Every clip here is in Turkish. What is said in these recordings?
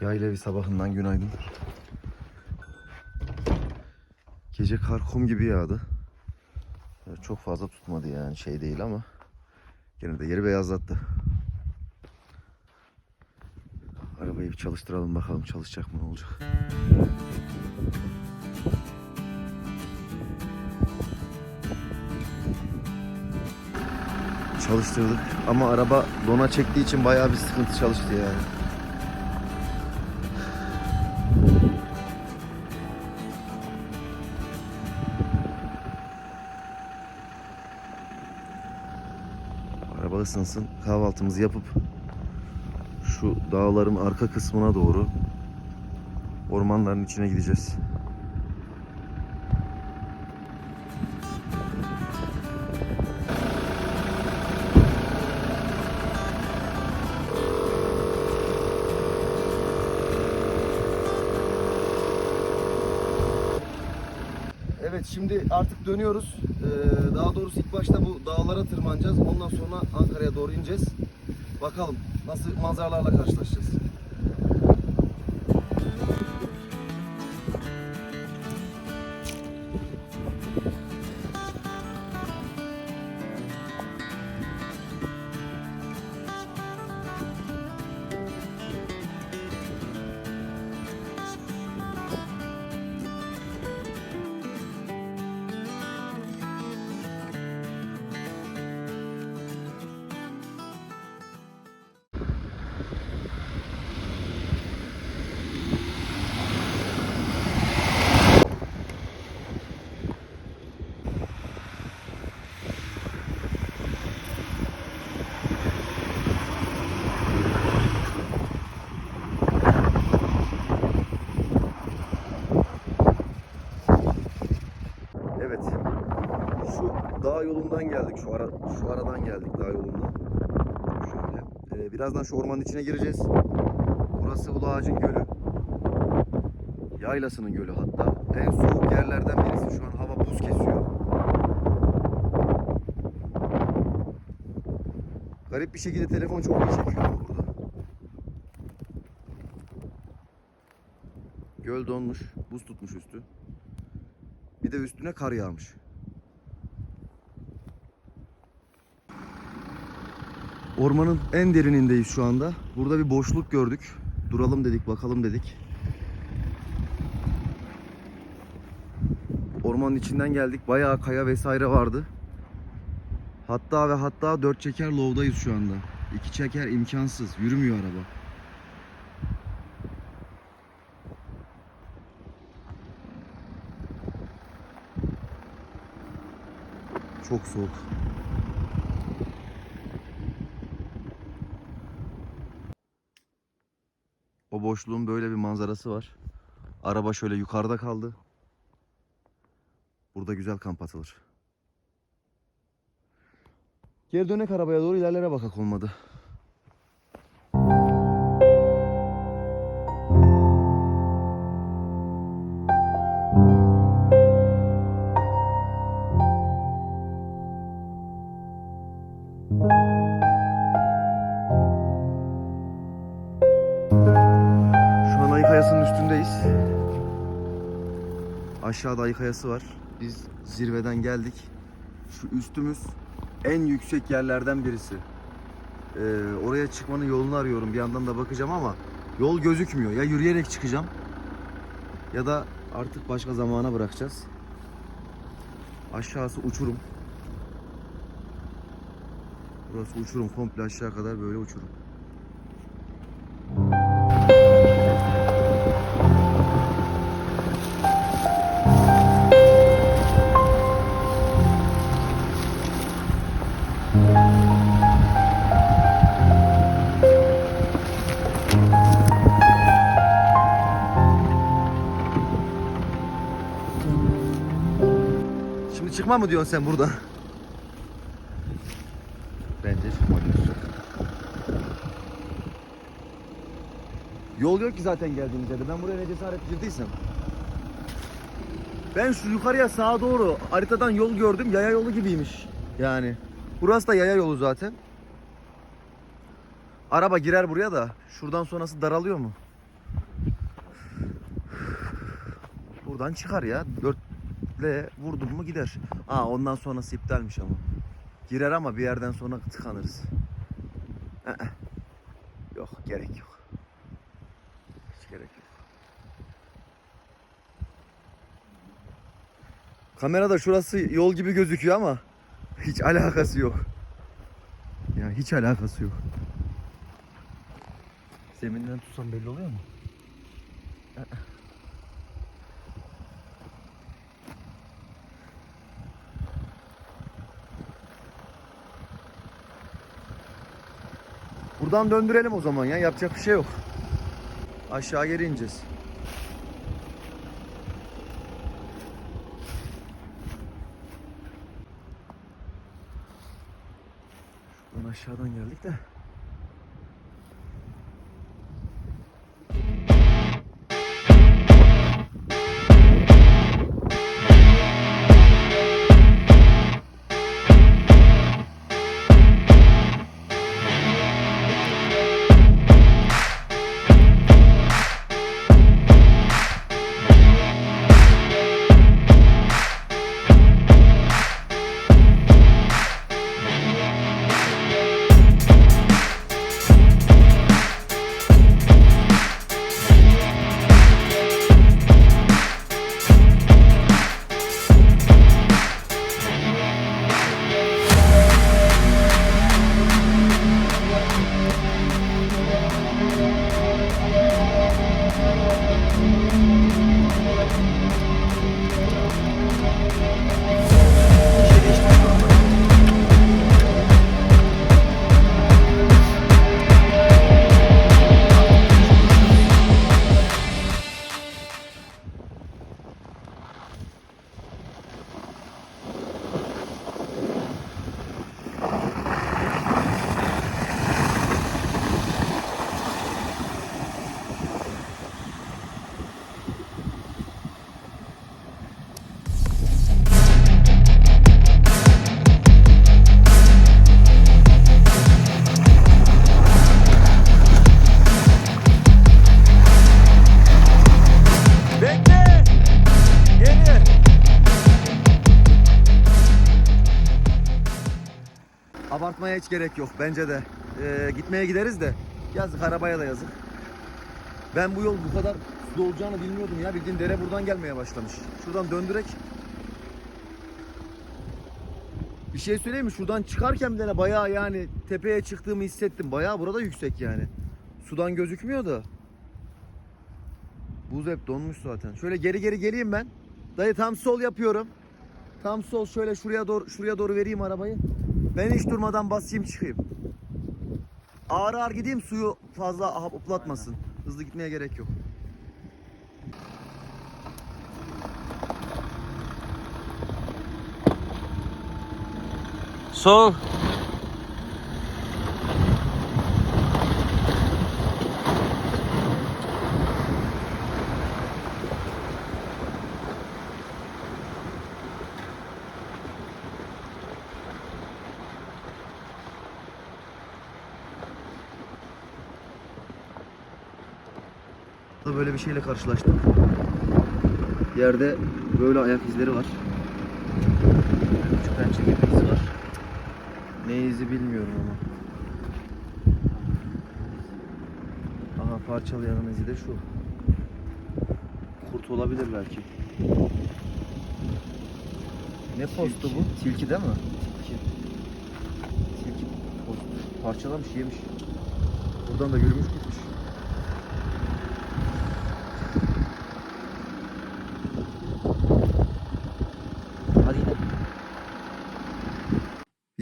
Yaylevi sabahından günaydın. Gece kar kum gibi yağdı. Çok fazla tutmadı yani şey değil ama gene de yeri beyazlattı. Arabayı bir çalıştıralım bakalım çalışacak mı ne olacak. Çalıştırdık ama araba dona çektiği için bayağı bir sıkıntı çalıştı yani. Isınsın. Kahvaltımızı yapıp şu dağların arka kısmına doğru ormanların içine gideceğiz. Evet şimdi artık dönüyoruz. Ee, daha doğrusu ilk başta bu dağlara tırmanacağız. Ondan sonra Ankara'ya doğru ineceğiz. Bakalım nasıl manzaralarla karşılaşacağız. Yolundan geldik. Şu ara şu aradan geldik dağ yolundan. Şöyle. Ee, birazdan şu ormanın içine gireceğiz. Burası Ulu Ağacın Gölü. Yaylasının gölü hatta. En soğuk yerlerden birisi. Şu an hava buz kesiyor. Garip bir şekilde telefon çok iyi çekiyor burada. Göl donmuş, buz tutmuş üstü. Bir de üstüne kar yağmış. Ormanın en derinindeyiz şu anda. Burada bir boşluk gördük. Duralım dedik, bakalım dedik. Ormanın içinden geldik. Bayağı kaya vesaire vardı. Hatta ve hatta dört çeker lovdayız şu anda. İki çeker imkansız. Yürümüyor araba. Çok soğuk. O boşluğun böyle bir manzarası var. Araba şöyle yukarıda kaldı. Burada güzel kamp atılır. Geri dönek arabaya doğru ilerlere bakak olmadı. Aşağıda Ayı Kayası var. Biz zirveden geldik. Şu üstümüz en yüksek yerlerden birisi. Ee, oraya çıkmanın yolunu arıyorum. Bir yandan da bakacağım ama yol gözükmüyor. Ya yürüyerek çıkacağım ya da artık başka zamana bırakacağız. Aşağısı uçurum. Burası uçurum. Komple aşağı kadar böyle uçurum. çıkma mı diyorsun sen burada? Bence çıkmalıyız. Yol yok ki zaten geldiğimiz yerde. Ben buraya ne cesaret girdiysem. Ben şu yukarıya sağa doğru haritadan yol gördüm. Yaya yolu gibiymiş. Yani. Burası da yaya yolu zaten. Araba girer buraya da. Şuradan sonrası daralıyor mu? Buradan çıkar ya. 4 Dörtle vurdum mu gider. Aa ondan sonrası iptalmiş ama. Girer ama bir yerden sonra tıkanırız. Ee, Yok gerek yok. Hiç gerek yok. Kamerada şurası yol gibi gözüküyor ama hiç alakası yok. Ya hiç alakası yok. Zeminden tutsam belli oluyor mu? Buradan döndürelim o zaman ya. Yapacak bir şey yok. Aşağı geri ineceğiz. Şuradan aşağıdan geldik de. Hiç gerek yok bence de. Ee, gitmeye gideriz de yazık arabaya da yazık. Ben bu yol bu kadar su olacağını bilmiyordum ya. Bildiğin dere buradan gelmeye başlamış. Şuradan döndürek. Bir şey söyleyeyim mi? Şuradan çıkarken bir tane bayağı yani tepeye çıktığımı hissettim. Bayağı burada yüksek yani. Sudan gözükmüyor da. Buz hep donmuş zaten. Şöyle geri geri geleyim ben. Dayı tam sol yapıyorum. Tam sol şöyle şuraya doğru şuraya doğru vereyim arabayı. Ben hiç durmadan basayım çıkayım. Ağır ağır gideyim suyu fazla hoplatmasın. Hızlı gitmeye gerek yok. Sol. Da Böyle bir şeyle karşılaştık. Yerde böyle ayak izleri var. Küçük pençe gibi izi var. Ne izi bilmiyorum ama. Aha parçalayanın izi de şu. Kurt olabilir belki. Ne postu bu? Tilki değil mi? Tilki. Tilki post. Parçalamış yemiş. Buradan da yürümüş gitmiş.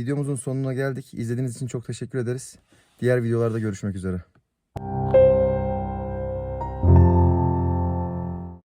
Videomuzun sonuna geldik. İzlediğiniz için çok teşekkür ederiz. Diğer videolarda görüşmek üzere.